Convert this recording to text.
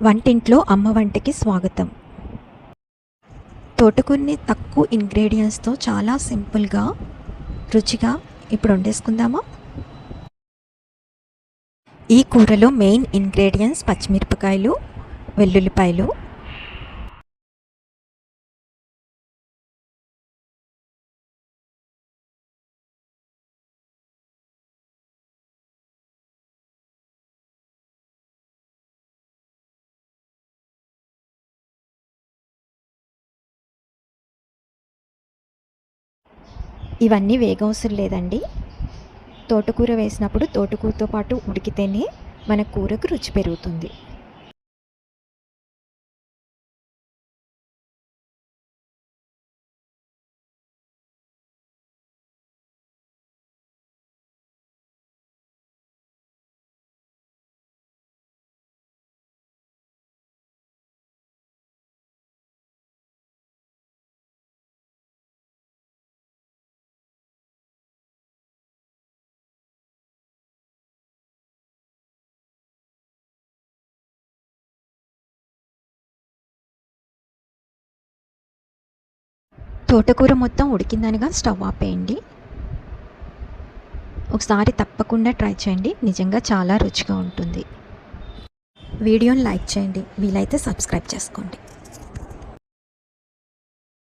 వంటింట్లో అమ్మ వంటకి స్వాగతం. తోటకూరని తక్కువ ఇంగ్రీడియంట్స్తో చాలా సింపుల్గా రుచిగా ఇప్పుడు వండేసుకుందామా? ఈ కూరలో మెయిన్ ఇంగ్రీడియంట్స్ పచ్చిమిరపకాయలు వెల్లుల్లిపాయలు ఇవన్నీ వేగవసరం లేదండి. తోటకూర వేసినప్పుడు తోటకూరతో పాటు ఉడికితేనే మన కూరకు రుచి పెరుగుతుంది. తోటకూర మొత్తం ఉడికిందనగా స్టవ్ ఆపేయండి. ఒకసారి తప్పకుండా ట్రై చేయండి. నిజంగా చాలా రుచిగా ఉంటుంది. వీడియోని లైక్ చేయండి. వీలైతే సబ్స్క్రైబ్ చేసుకోండి.